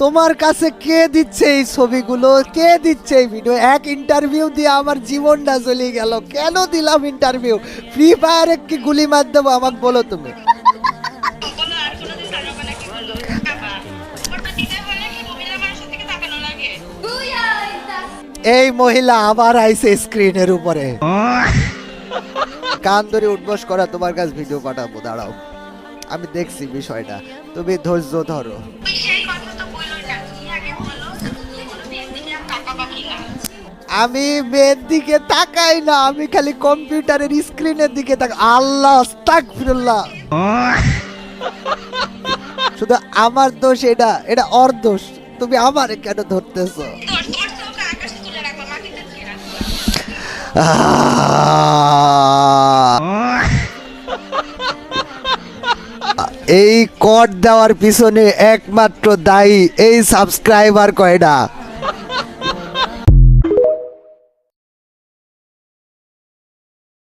তোমার কাছে কে দিচ্ছে এই ছবিগুলো? কে দিচ্ছে এই ভিডিও এক ইন্টারভিউ দিয়ে আমার জীবনটা চলে গেল। কেন দিলাম ইন্টারভিউ ফ্রি ফায়ারে কি গুলি মার দেবো আমাকে বলো তুমি। এই মহিলা আবার আইছে স্ক্রিনের উপরে। কান ধরে উঠবস করা, তোমার কাছে ভিডিও পাঠাবো, দাঁড়াও। আমি দেখছি বিষয়টা। তুমি ধৈর্য ধরো। আমি মেয়ের দিকে তাকাই না আমি খালি কম্পিউটারের স্ক্রিনের দিকে তাক আল্লাহ আস্তাগফিরুল্লাহ। শুধু আমার দোষ এটা এটা ওর দোষ। তুমি আমারে কেন ধরতেছো? এই কট দেওয়ার পিছনে একমাত্র দায়ী এই সাবস্ক্রাইবার কয়টা